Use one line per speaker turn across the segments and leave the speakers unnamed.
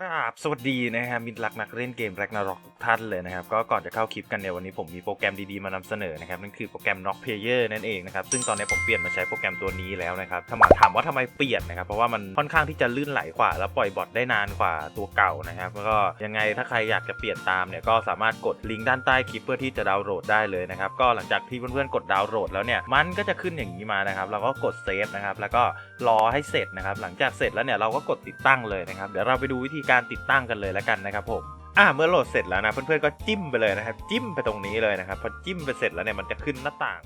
ครับสวัสดีนะครับมิตรรักนักเล่นเกมแร็กนารอกทุกท่านเลยนะครับก็ก่อนจะเข้าคลิปกันเนี่ยวันนี้ผมมีโปรแกรมดีๆ มานำเสนอนะครับนั่นคือโปรแกรม Knock Player นั่นเองนะครับซึ่งตอนนี้ผมเปลี่ยนมาใช้โปรแกรมตัวนี้แล้วนะครับถามถามว่าทำไมเปลี่ยนนะครับเพราะว่ามันค่อนข้างที่จะลื่นไหลกว่า แล้วปล่อยบอทได้นานกว่าตัวเก่านะครับแล้วก็ยังไงถ้าใครอยากจะเปลี่ยนตามเนี่ยก็สามารถกดลิงก์ด้านใต้คลิปเพื่อที่จะดาวน์โหลดได้เลยนะครับก็หลังจากที่เพื่อนๆกดดาวน์โหลดแล้วเนี่ยมันก็จะขึ้นอย่างนี้มานะครับเราก็กดเซฟนะครับแล้วก็รอให้เสร็จนะครับหลังจากเสร็จแล้วเนี่ยเราก็กดติดตั้งเลยนะครับเดี๋ยวเราไปดูวิธีการติดตั้งกันเลยแล้วกันนะครับผมอ่าเมื่อโหลดเสร็จแล้วนะเพื่อนๆก็จิ้มไปเลยนะครับ จิ้มไปตรงนี้เลยนะครับพอจิ้มไปเสร็จแล้วเนี่ยมันจะขึ้นหน้าต่าง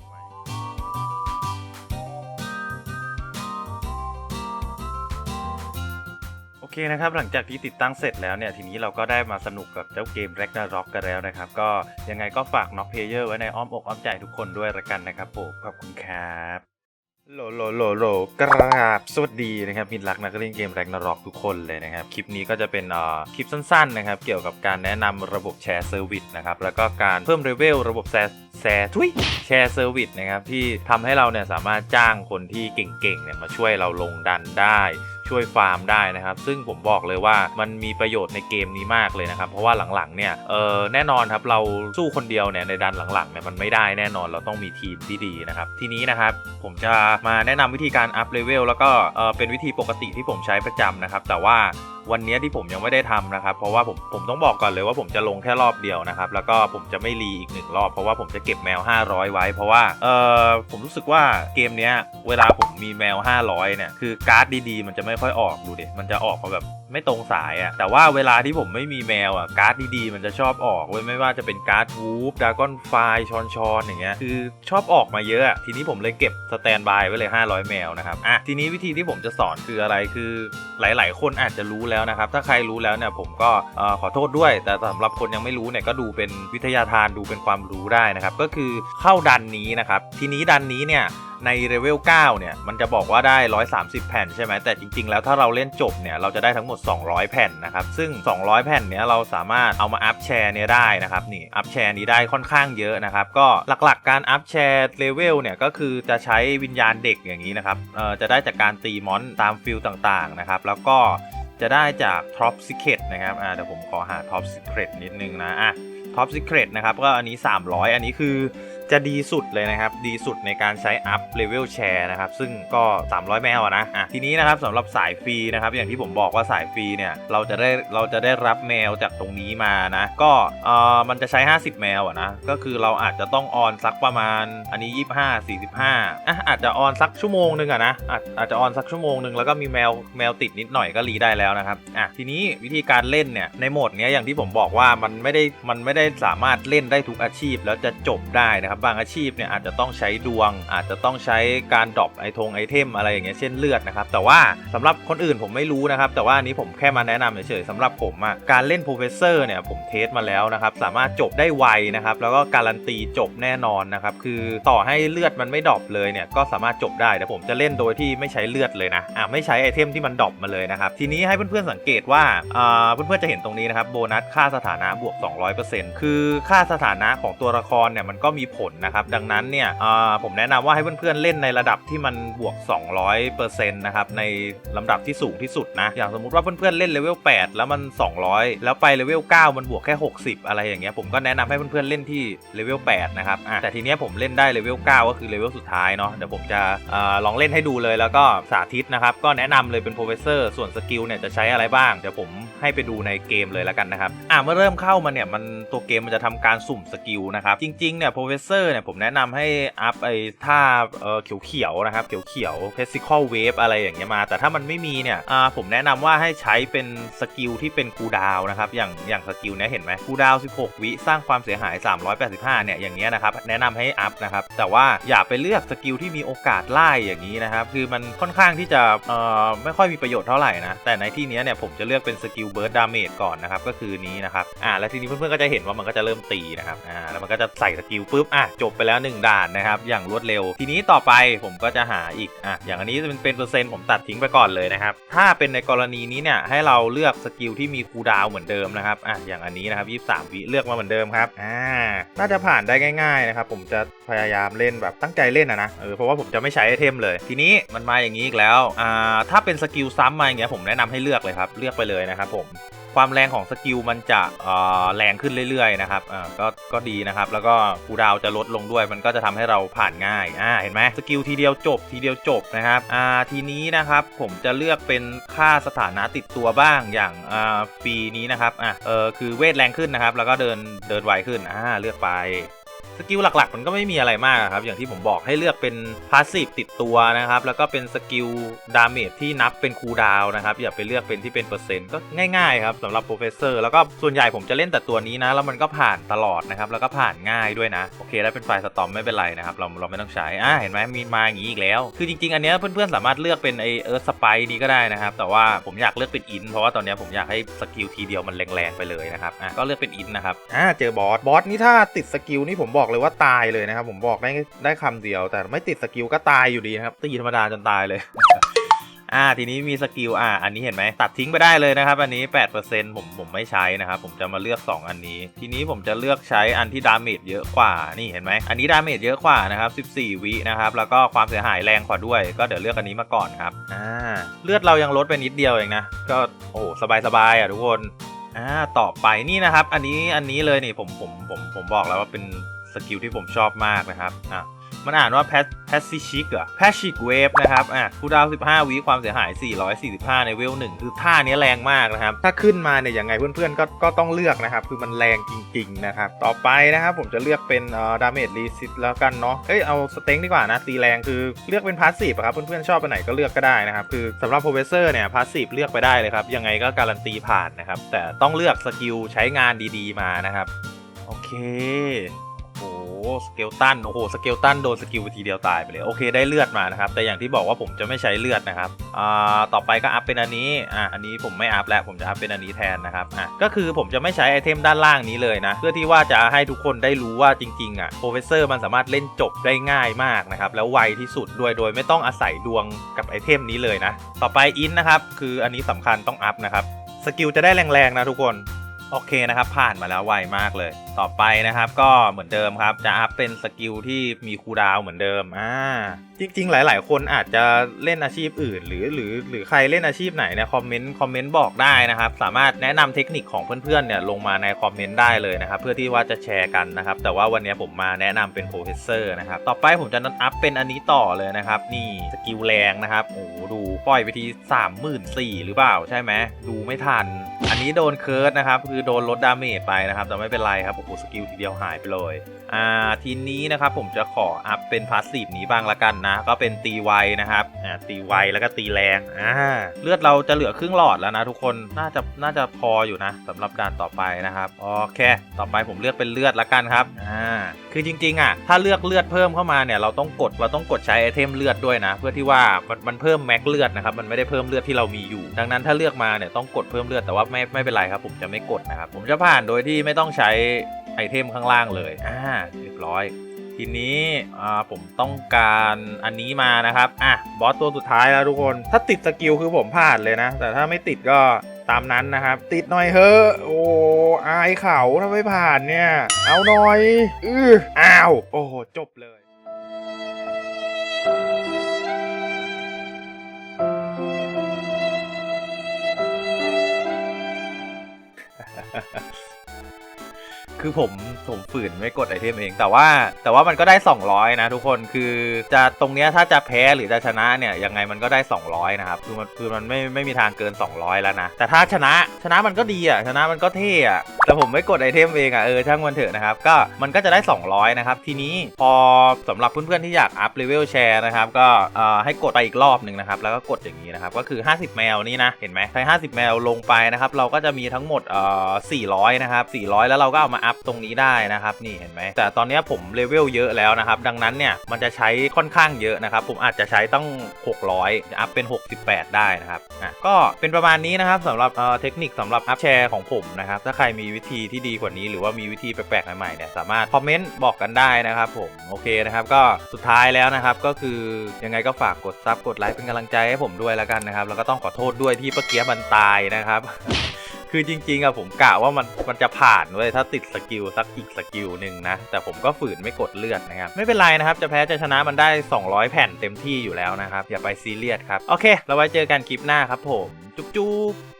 โอเคนะครับหลังจากที่ติดตั้งเสร็จแล้วเนี่ยทีนี้เราก็ได้มาสนุกกับเจ้าเกม Ragnarok กันแล้วนะครับ ก็ยังไงก็ฝาก Knock Player ไว้ในอ้อมอกอ้อมใจทุกคนด้วยละกันนะครับผมขอบคุณครับ โหลโหลโหลโหลกราบสวัสดีนะครับมิตรรักนักเล่นเกมแร็กนารอกทุกคนเลยนะครับ คลิปนี้ก็จะเป็นเอ่อคลิปสั้นๆนะครับ เกี่ยวกับการแนะนำระบบแชร์เซอร์วิสนะครับ แล้วก็การเพิ่มเลเวลระบบแชร์แชร์ทุยแชร์เซอร์วิสนะครับ ที่ทำให้เราเนี่ยสามารถจ้างคนที่เก่งๆเนี่ยมาช่วยเราลงดันได้ ช่วยฟาร์มได้นะครับ ซึ่งผมบอกเลยว่ามันมีประโยชน์ในเกมนี้มากเลยนะครับ เพราะว่าหลังๆเนี่ยเออแน่นอนครับเราสู้คนเดียวเนี่ยในดันหลังๆเนี่ยมันไม่ได้แน่นอนเราต้องมีทีมที่ดีนะครับ ทีนี้นะครับผมจะมาแนะนำวิธีการอัพเลเวลแล้วก็เออเป็นวิธีปกติที่ผมใช้ประจำนะครับ แต่ว่า วันนี้ที่ผมยังไม่ได้ทำนะครับ เพราะว่าผมผมต้องบอกก่อนเลยว่าผมจะลงแค่รอบเดียวนะครับ แล้วก็ผมจะไม่รีอีกหนึ่งรอบ เพราะว่าผมจะเก็บแมว 500 ไว้ เพราะว่าเออผมรู้สึกว่าเกมเนี้ย เวลาผมมีแมว 500 เนี่ย คือการ์ดดีๆ มันจะไม่ค่อยออกดูดิมันจะออกมาแบบ ไม่ตรงสายอะแต่ว่าเวลาที่ผมไม่มีแมวอะการ์ดดีๆ มันจะชอบออกเว้ยไม่ว่าจะเป็นการ์ดวูฟดากอนไฟชอนชอนอย่างเงี้ยคือชอบออกมาเยอะอะทีนี้ผมเลยเก็บสแตนบายไว้เลย 500 แมวนะครับอะทีนี้วิธีที่ผมจะสอนคืออะไรคือหลาย ๆ คนอาจจะรู้แล้วนะครับ ถ้าใครรู้แล้วเนี่ยผมก็ขอโทษด้วย แต่สำหรับคนยังไม่รู้เนี่ยก็ดูเป็นวิทยาทานดูเป็นความรู้ได้นะครับ ก็คือเข้าดันนี้นะครับ ทีนี้ดันนี้เนี่ยในเลเวล9เนี่ยมันจะบอกว่าได้ 130 แผ่นใช่ไหมแต่จริง ๆ แล้วถ้าเราเล่นจบเนี่ยเราจะได้ทั้งหมด 200 แผ่นนะครับซึ่ง 200 แผ่นเนี้ยเราสามารถเอามาอัพแชร์เนี่ยได้นะครับนี่อัพแชร์นี้ได้ค่อนข้างเยอะนะครับก็หลักๆการอัพแชร์เลเวลเนี่ยก็คือจะใช้วิญญาณเด็กอย่างนี้นะครับเอ่อจะได้จากการตีมอนตามฟิลต่างๆนะครับแล้วก็จะได้จาก Top Secret นะครับอ่าเดี๋ยวผมขอหา Top Secret นิดนึงนะอะ Top Secret นะครับก็อันนี้ 300 อันนี้คือ จะดีสุดเลยนะครับ ดีสุดในการใช้อัพเลเวลแชร์นะครับ ซึ่งก็ 300 แมวอะนะอะทีนี้นะครับสำหรับสายฟรีนะครับ อย่างที่ผมบอกว่าสายฟรีเนี่ย เราจะได้เราจะได้รับแมวจากตรงนี้มานะ ก็เอ่อมันจะใช้ 50 แมวอะนะ ก็คือเราอาจจะต้องออนสักประมาณอันนี้ 25 45อะอาจจะออนสักชั่วโมงหนึ่งอะนะอาจอาจจะออนสักชั่วโมงหนึ่งแล้วก็มีแมวแมวติดนิดหน่อยก็รีได้แล้วนะครับอะทีนี้วิธีการเล่นเนี่ยในโหมดเนี้ยอย่างที่ผมบอกว่ามันไม่ได้มันไม่ได้สามารถเล่นได้ทุกอาชีพแล้วจะจบได้นะครับบางอาชีพเนี่ยอาจจะต้องใช้ดวง อาจจะต้องใช้การดรอปไอทงไอเทมอะไรอย่างเงี้ยเช่นเลือดนะครับแต่ว่าสำหรับคนอื่นผมไม่รู้นะครับแต่ว่าอันนี้ผมแค่มาแนะนำเฉยๆสำหรับผมอะการเล่นโปรเฟสเซอร์เนี่ยผมเทสมาแล้วนะครับสามารถจบได้ไวนะครับแล้วก็การันตีจบแน่นอนนะครับคือต่อให้เลือดมันไม่ดรอปเลยเนี่ยก็สามารถจบได้แต่ผมจะเล่นโดยที่ไม่ใช้เลือดเลยนะอะไม่ใช้ไอเทมที่มันดรอปมาเลยนะครับทีนี้ให้เพื่อนๆสังเกตว่าอ่าเพื่อนๆจะเห็นตรงนี้นะครับโบนัสค่าสถานะบวก 200%คือค่าสถานะของตัวละครเนี่ยมันก็มีผลนะครับ ดังนั้นเนี่ยผมแนะนำว่าให้เพื่อนๆเล่นในระดับที่มันบวก 200%นะครับในลำดับที่สูงที่สุดนะอย่างสมมุติว่าเพื่อนๆเล่นเลเวล8แล้วมัน 200 แล้วไปเลเวล9มันบวกแค่ 60 อะไรอย่างเงี้ยผมก็แนะนำให้เพื่อนๆเล่นที่เลเวล8นะครับแต่ทีเนี้ยผมเล่นได้เลเวล9ก็คือเลเวลสุดท้ายเนาะเดี๋ยวผมจะอลองเล่นให้ดูเลยแล้วก็สาธิตนะครับก็แนะนำเลยเป็นโปรเฟสเซอร์ส่วนสกิลเนี่ยจะใช้อะไรบ้างเดี๋ยวผม ให้ไปดูในเกมเลยแล้วกันนะครับอะเมื่อเริ่มเข้ามาเนี่ยมันตัวเกมมันจะทำการสุ่มสกิลนะครับจริงๆเนี่ยโปรเฟสเซอร์เนี่ยผมแนะนำให้อัพไอ้ท่าเออเขียวๆนะครับเขียวๆเพสิคอลเวฟอะไรอย่างเงี้ยมา แต่ถ้ามันไม่มีเนี่ยอ่าผมแนะนำว่าให้ใช้เป็นสกิลที่เป็นคูดาวนะครับอย่างอย่างสกิลเนี้ยเห็นไหมคูดาว 16 วิสร้างความเสียหาย 385 เนี่ยอย่างเงี้ยนะครับแนะนำให้อัพนะครับแต่ว่าอย่าไปเลือกสกิลที่มีโอกาสไล่อย่างนี้นะครับคือมันค่อนข้างที่จะเอ่อไม่ค่อยมีประโยชน์เท่าไหร่นะแต่ในที่นี้เนี่ยผมจะเลือกเป็นสกิลเบิร์ดดาเมจก่อนนะครับก็คือนี้นะครับอ่าแล้วทีนี้เพื่อนๆก็จะเห็นว่ามันก็จะเริ่มตีนะครับอ่าแล้วมันก็จะใส่สกิลปุ๊บอะจบไปแล้วหนึ่งด่านนะครับอย่างรวดเร็ว ทีนี้ต่อไปผมก็จะหาอีกอะอย่างอันนี้เป็นเป็นเปอร์เซ็นต์ผมตัดทิ้งไปก่อนเลยนะครับถ้าเป็นในกรณีนี้เนี่ยให้เราเลือกสกิลที่มีคูดาวเหมือนเดิมนะครับอะอย่างอันนี้นะครับ23 วิเลือกมาเหมือนเดิมครับอ่าน่าจะผ่านได้ง่าย ๆนะครับ ผมจะพยายามเล่นแบบตั้งใจเล่นนะนะเออเพราะว่าผมจะไม่ใช้ไอเทมเลย ทีนี้มันมาอย่างนี้อีกแล้วอ่าถ้าเป็นสกิลซ้ำมาอย่างเงี้ยผมแนะนำให้เลือกเลยครับเลือกไปเลยนะครับผม ความแรงของสกิลมันจะแรงขึ้นเรื่อยๆนะครับก็ก็ดีนะครับ แล้วก็คูดาวจะลดลงด้วย มันก็จะทำให้เราผ่านง่ายอ่าเห็นไหมสกิลทีเดียวจบทีเดียวจบนะครับอ่าทีนี้นะครับผมจะเลือกเป็นค่าสถานะติดตัวบ้างอย่างอ่าปีนี้นะครับอะเออคือเวทแรงขึ้นนะครับ แล้วก็เดินเดินไวขึ้นอ่าเลือกไป สกิลหลักๆ มันก็ไม่มีอะไรมากครับ อย่างที่ผมบอกให้เลือกเป็นพาสซีฟติดตัวนะครับ แล้วก็เป็นสกิลดาเมจที่นับเป็นคูลดาวนะครับ อย่าไปเลือกเป็นที่เป็นเปอร์เซ็นต์ก็ง่ายๆครับสำหรับโปรเฟสเซอร์แล้วก็ส่วนใหญ่ผมจะเล่นแต่ตัวนี้นะ แล้วมันก็ผ่านตลอดนะครับ แล้วก็ผ่านง่ายด้วยนะ โอเค แล้วเป็นไฟล์สตอมไม่เป็นไรนะครับ เราเราไม่ต้องใช้อ่าเห็นไหมมีมาอย่างนี้อีกแล้ว คือจริงๆ อันเนี้ยเพื่อนๆสามารถเลือกเป็นไอเอิร์ธสไปนี้ก็ได้นะครับ แต่ว่าผมอยากเลือกเป็นอิน เพราะว่าตอนเนี้ยผมอยากให้สกิลทีเดียวมันแรงๆไปเลยนะครับอะก็เลือกเป็นอินนะครับอ่าเจอบอสบอสนี่ถ้าติดสกิลนี่ผมบอกอกเลยว่าตายเลยนะครับ ผมบอกได้ได้คำเดียว แต่ไม่ติดสกิลก็ตายอยู่ดีนะครับตีธรรมดาจนตายเลย อ่าทีนี้มีสกิลอ่า อันนี้เห็นไหมตัดทิ้งไปได้เลยนะครับ อันนี้ 8%ผมผมไม่ใช้นะครับ ผมจะมาเลือก 2 อันนี้ ทีนี้ผมจะเลือกใช้อันที่ดาเมจเยอะกว่านี่เห็นไหมอันนี้ดาเมจเยอะกว่านะครับ14 วินะครับแล้วก็ความเสียหายแรงกว่าด้วย ก็เดี๋ยวเลือกอันนี้มาก่อนครับอ่าเลือดเรายังลดไปนิดเดียวเองนะก็โอ้โหสบายอะทุกคนอ่าต่อไปนี่นะครับ อันนี้อันนี้เลยนี่ผมผมผมผมบอกแล้วว่าเป็น สกิลที่ผมชอบมากนะครับอะมันอ่านว่าแพสแพสซิชิกอะแพสชิกเวฟนะครับอะคูดาว 15 วิความเสียหาย 445 ในเวลหนึ่งคือท่านี้แรงมากนะครับ ถ้าขึ้นมาเนี่ยยังไงเพื่อนๆ ก็ก็ต้องเลือกนะครับ คือมันแรงจริงๆนะครับ ต่อไปนะครับผมจะเลือกเป็นเอ่อดาเมจรีซิตแล้วกันเนาะเอ้ยเอาสเต็งดีกว่านะ ตีแรงคือเลือกเป็นพาสซีฟครับ เพื่อนๆ ชอบไปไหนก็เลือกก็ได้นะครับ คือสำหรับโปรเฟสเซอร์เนี่ยพาสซีฟเลือกไปได้เลยครับ ยังไงก็การันตีผ่านนะครับแต่ต้องเลือกสกิลใช้งานดีๆมานะครับโอเค โอ้สเกลตันโอ้โหสเกลตันโดนสกิลทีเดียวตายไปเลยโอเคได้เลือดมานะครับ แต่อย่างที่บอกว่าผมจะไม่ใช้เลือดนะครับอ่าต่อไปก็อัพเป็นอันนี้อ่าอันนี้ผมไม่อัพแล้วผมจะอัพเป็นอันนี้แทนนะครับอะก็คือผมจะไม่ใช้ไอเทมด้านล่างนี้เลยนะ เพื่อที่ว่าจะให้ทุกคนได้รู้ว่าจริงๆอะโปรเฟสเซอร์มันสามารถเล่นจบได้ง่ายมากนะครับแล้วไวที่สุดด้วยโดยไม่ต้องอาศัยดวงกับไอเทมนี้เลยนะ ต่อไปอินนะครับคืออันนี้สำคัญต้องอัพนะครับสกิลจะได้แรงๆนะทุกคน โอเคนะครับ ผ่านมาแล้วไวมากเลย ต่อไปนะครับ ก็เหมือนเดิมครับ จะอัพเป็นสกิลที่มีคูดาวเหมือนเดิมอ่าจริง ๆ หลาย ๆ คนอาจจะเล่นอาชีพอื่น หรือหรือหรือใครเล่นอาชีพไหนเนี่ยคอมเมนต์คอมเมนต์บอกได้นะครับ สามารถแนะนำเทคนิคของเพื่อนๆเนี่ยลงมาในคอมเมนต์ได้เลยนะครับ เพื่อที่ว่าจะแชร์กันนะครับ แต่ว่าวันนี้ผมมาแนะนำเป็นโปรเฟสเซอร์นะครับต่อไปผมจะนัทอัพเป็นอันนี้ต่อเลยนะครับ นี่สกิลแรงนะครับโอ้ดูปล่อยไปที3 4 0 0 0หรือเปล่าใช่ไหมดูไม่ทัน อันนี้โดนเคิร์สนะครับ คือโดนลดดาเมจไปนะครับแต่ไม่เป็นไรครับโอ้โหสกิลทีเดียวหายไปเลยอ่าทีนี้นะครับผมจะขออัพเป็นพาสซีฟนี้บ้างละกันนะ ก็เป็นตีไวนะครับอ่าตีไวแล้วก็ตีแรงอ่าเลือดเราจะเหลือครึ่งหลอดแล้วนะทุกคนน่าจะน่าจะพออยู่นะสำหรับด่านต่อไปนะครับโอเค ต่อไปผมเลือกเป็นเลือดละกันครับอ่า คือจริงๆอะถ้าเลือกเลือดเพิ่มเข้ามาเนี่ยเราต้องกดเราต้องกดใช้ไอเทมเลือดด้วยนะ เพื่อที่ว่ามันมันเพิ่มแม็กเลือดนะครับมันไม่ได้เพิ่มเลือดที่เรามีอยู่ ดังนั้นถ้าเลือกมาเนี่ยต้องกดเพิ่มเลือดแต่ว่าไม่ไม่เป็นไรครับผมจะไม่กดนะครับผมจะผ่านโดยที่ไม่ต้องใช้ไอเทมข้างล่างเลยอ่าเรียบร้อยทีนี้อ่าผมต้องการอันนี้มานะครับ อะ บอสตัวสุดท้ายแล้วทุกคน ถ้าติดสกิลคือผมผ่านเลยนะ แต่ถ้าไม่ติดก็ ตามนั้นนะครับ ติดหน่อยเฮอะโอ้อายเขาถ้าไม่ผ่านเนี่ย เอาหน่อยอืออ้าว โอ้จบเลย คือผมผมฝืนไม่กดไอเทมเอง แต่ว่าแต่ว่ามันก็ได้ 200 นะทุกคนคือจะตรงเนี้ยถ้าจะแพ้หรือจะชนะเนี่ยยังไงมันก็ได้ 200 นะครับคือมันคือมันไม่ไม่มีทางเกิน 200 แล้วนะ แต่ถ้าชนะชนะมันก็ดีอะชนะมันก็เท่อะแต่ผมไม่กดไอเทมเองอะเออช่างมันเถอะนะครับก็มันก็จะได้ 200 นะครับ ทีนี้พอสำหรับเพื่อนๆที่อยากอัพเลเวลแชร์นะครับก็เอ่อให้กดไปอีกรอบหนึ่งนะครับแล้วก็กดอย่างนี้นะครับก็คือ 50 แมวนี่นะเห็นไหมใช้50 แมวลงไปนะครับเราก็จะมีทั้งหมดเอ่อ400 นะครับ 400 แล้วเราก็เอามาอัพตรงนี้ได้นะครับนี่เห็นไหมแต่ตอนนี้ผมเลเวลเยอะแล้วนะครับ ดังนั้นเนี่ยมันจะใช้ค่อนข้างเยอะนะครับ ผมอาจจะใช้ต้อง 600จะอัพเป็น 68 ได้นะครับอะก็เป็นประมาณนี้นะครับสำหรับเอ่อเทคนิคสำหรับอัพแชร์ของผมนะครับ ถ้าใครมีวิธีที่ดีกว่านี้หรือว่ามีวิธีแปลกๆใหม่ๆเนี่ยสามารถคอมเมนต์บอกกันได้นะครับ ผมโอเคนะครับ ก็สุดท้ายแล้วนะครับ ก็คือยังไงก็ฝากกดซับกดไลค์เป็นกำลังใจให้ผมด้วยแล้วกันนะครับ แล้วก็ต้องขอโทษด้วยที่เมื่อกี้มันตายนะครับ คือจริง ๆอะผมกะว่ามันมันจะผ่านเว้ยถ้าติดสกิลสักอีกสกิลหนึ่งนะ แต่ผมก็ฝืนไม่กดเลือดนะครับ ไม่เป็นไรนะครับ จะแพ้จะชนะมันได้ 200 แผ่นเต็มที่อยู่แล้วนะครับ อย่าไปซีเรียสครับ โอเค เราไว้เจอกันคลิปหน้าครับผม จุ๊บจุ๊บ